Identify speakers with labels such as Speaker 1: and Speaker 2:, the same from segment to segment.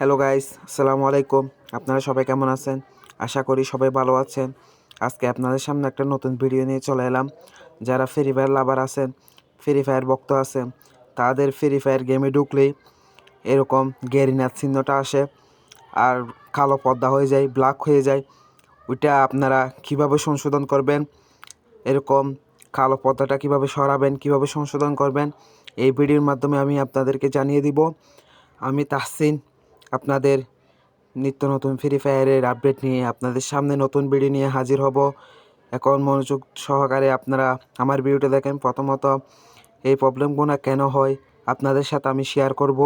Speaker 1: Hello guys আসসালামু আলাইকুম আপনারা সবাই কেমন আছেন? আশা করি সবাই ভালো আছেন। আজকে আপনাদের সামনে একটা নতুন ভিডিও নিয়ে চলে এলাম। যারা ফ্রি ফায়ার লাভার আছেন ফ্রি ফায়ার ভক্ত আছেন, তাদের ফ্রি ফায়ার গেমে ঢুকলেই এরকম গেরিনার চিহ্নটা আসে আর কালো পর্দা হয়ে যায় ব্ল্যাক হয়ে যায়। ওইটা আপনারা কীভাবে সংশোধন করবেন? এরকম কালো পর্দাটা কীভাবে সরাবেন, কীভাবে সংশোধন করবেন? এই ভিডিওর মাধ্যমে আমি আপনাদেরকে জানিয়ে দিব। আমি তাহসিন আপনাদের নিত্য নতুন ফ্রি ফায়ারের আপডেট নিয়ে আপনাদের সামনে নতুন ভিডিও নিয়ে হাজির হব। এখন মনোযোগ সহকারে আপনারা আমার ভিডিওটা দেখেন। প্রথমত, এই প্রবলেমগুলো কেন হয় আপনাদের সাথে আমি শেয়ার করব।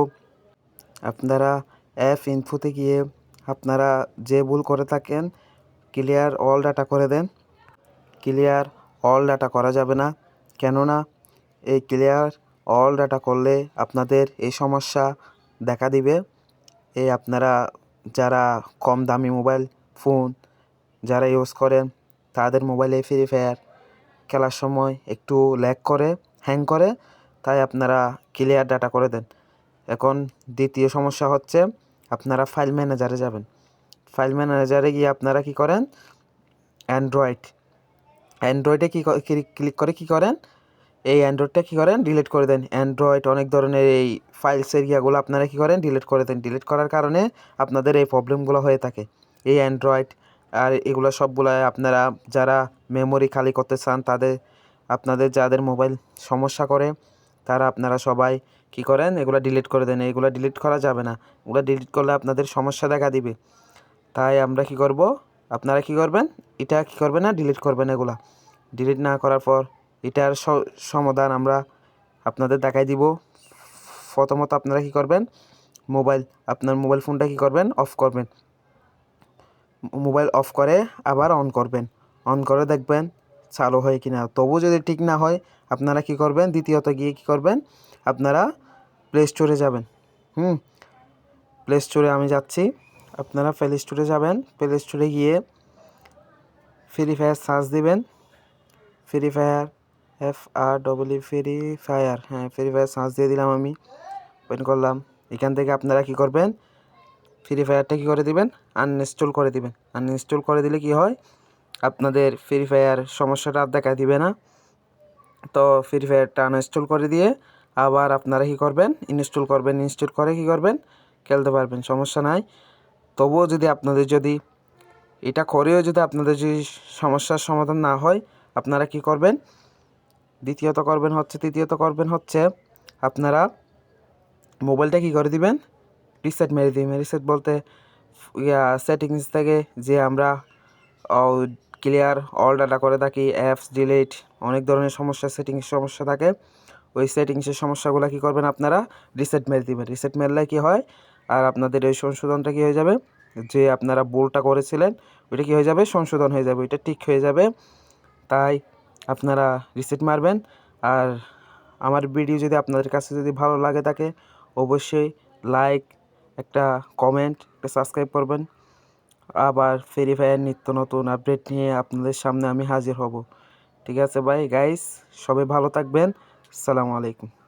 Speaker 1: আপনারা অ্যাপ ইনফোতে গিয়ে আপনারা যে ভুল করে থাকেন ক্লিয়ার অল ডাটা করে দেন। ক্লিয়ার অল ডাটা করা যাবে না। কেননা, এই ক্লিয়ার অল ডাটা করলে আপনাদের এই সমস্যা দেখা দিবে। এই আপনারা যারা কম দামি মোবাইল, ফোন যারা ইউজ করেন, তাদের মোবাইলে ফ্রি ফায়ার খেলার সময় একটু ল্যাগ করে হ্যাং করে, তাই আপনারা ক্লিয়ার ডাটা করে দেন। এখন দ্বিতীয় সমস্যা হচ্ছে আপনারা ফাইল ম্যানেজারে যাবেন। ফাইল ম্যানেজারে গিয়ে আপনারা কি করেন? অ্যান্ড্রয়েড অ্যান্ড্রয়েডে কী ক্লিক করে কি করেন? এই অ্যান্ড্রয়েডটা কী করেন? ডিলিট করে দেন। অ্যান্ড্রয়েড অনেক ধরনের এই ফাইলস এরিয়াগুলো আপনারা কী করেন? ডিলিট করে দেন। ডিলিট করার কারণে আপনাদের এই প্রবলেমগুলো হয়ে থাকে। এই অ্যান্ড্রয়েড আর এগুলো সবগুলো আপনারা যারা মেমোরি খালি করতে চান, তাদের, আপনাদের যাদের মোবাইল সমস্যা করে, তারা আপনারা সবাই কি করেন? এগুলো ডিলিট করে দেন। এগুলো ডিলিট করা যাবে না। এগুলো ডিলিট করলে আপনাদের সমস্যা দেখা দিবে। তাই আমরা কি করব? আপনারা কি করবেন? এটা কি করবেন না? ডিলিট করবেন এগুলা। ডিলিট না করার পর এটার সমাধান আমরা আপনাদের দেখাই দিব। প্রথমত আপনারা কি করবেন? মোবাইল, আপনার মোবাইল ফোনটা কি করবেন? অফ করবেন। মোবাইল অফ করে আবার অন করবেন। অন করে দেখবেন চালু হয় কি না তবু যদি ঠিক না হয়, আপনারা কি করবেন? দ্বিতীয়ত গিয়ে কি করবেন? আপনারা প্লে স্টোরে যাবেন। হুম? প্লে স্টোরে আমি যাচ্ছি। আপনারা প্লে স্টোরে যাবেন। প্লে স্টোরে গিয়ে ফ্রি ফায়ার সার্চ দিবেন। Free fire F R double E free fire হ্যাঁ ফ্রি ফায়ার সার্চ দিয়ে দিলাম আমি। ওপেন করলাম। এখান থেকে আপনারা কি করবেন? ফ্রি ফায়ারটা কী করে দিবেন? আনইনস্টল করে দিবেন। আনইনস্টল করে দিলে কি হয়? আপনাদের ফ্রি ফায়ার সমস্যাটা আর দেখা দিবে না। তো ফ্রি ফায়ারটা আনইনস্টল করে দিয়ে আবার আপনারা কী করবেন? ইনস্টল করবেন। ইনস্টল করে কী করবেন? খেলতে পারবেন। সমস্যা নাই। তবুও যদি আপনাদের যদি এটা করেও যদি আপনাদের যদি সমস্যার সমাধান না হয়, আপনারা কি করবেন? দ্বিতীয়ত করবেন হচ্ছে, তৃতীয়ত করবেন হচ্ছে আপনারা মোবাইলটা কি করে দিবেন? রিসেট মেরে দিবেন। রিসেট বলতে ইয়া সেটিংস থেকে যে আমরা ক্লিয়ার অল ডাটা করে থাকি অ্যাপস ডিলিট অনেক ধরনের সমস্যা সেটিংস সমস্যা থাকে। ওই সেটিংসের সমস্যাগুলো কী করবেন আপনারা? রিসেট মেরে দিবেন। রিসেট মেরলে কী হয়? আর আপনাদের ওই সংশোধনটা কী হয়ে যাবে? যে আপনারা বোলটা করেছিলেন, ওইটা কী হয়ে যাবে? সংশোধন হয়ে যাবে। ওইটা ঠিক হয়ে যাবে। তাই আপনারা রিসেট মারবেন। আর আমার ভিডিও যদি আপনাদের কাছে যদি ভালো লাগে থাকে, অবশ্যই লাইক, একটা কমেন্ট, একটা সাবস্ক্রাইব করবেন। আবার ফ্রি ফায়ার নিত্য নতুন আপডেট নিয়ে আপনাদের সামনে আমি হাজির হব। ঠিক আছে ভাই গাইস সবাই ভালো থাকবেন। আসসালামু আলাইকুম।